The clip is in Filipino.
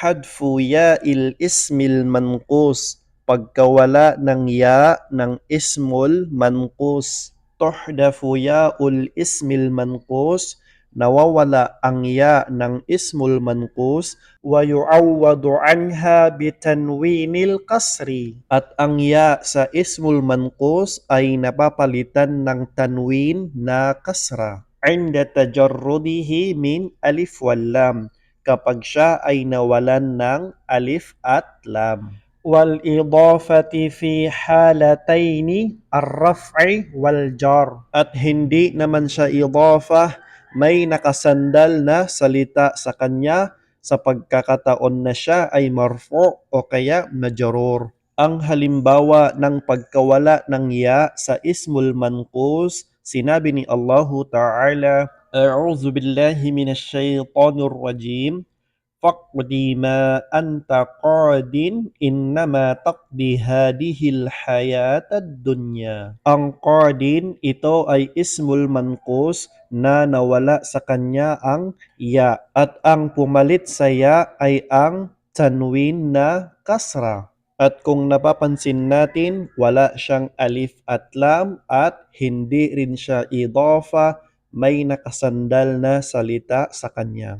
hadfu ya'il ismil manqus pagkawala ng ya ng ismul manqus. Tuhdafu ya'ul ismil manqus nawawala ang ya ng ismul manqus wa yu'awwadu anha bitanwinil kasri at ang ya sa ismul manqus ay napapalitan ng tanwin na kasra. Tajarrudihi min alif wal lam kapag siya ay nawalan ng alif at lam wal idafati fi halataini ar-raf'i wal jar at hindi naman siya idafah may nakasandal na salita sa kanya sa pagkakataon na siya ay marfu o kaya majrur. Ang halimbawa ng pagkawala ng ya sa ismul manqus, sinabi ni Allahu Ta'ala, A'udhu billahi minash shaitanir rajim. فاقضي ما أنت قاد إنما تقضي هذه الحياة الدنيا Ang qadin ito ay ismul manqus na nawala sa kanya ang ya at ang pumalit sa ya ay ang tanwin na kasra. At kung napapansin natin, wala siyang alif at lam at hindi rin siya idafa, may nakasandal na salita sa kanya.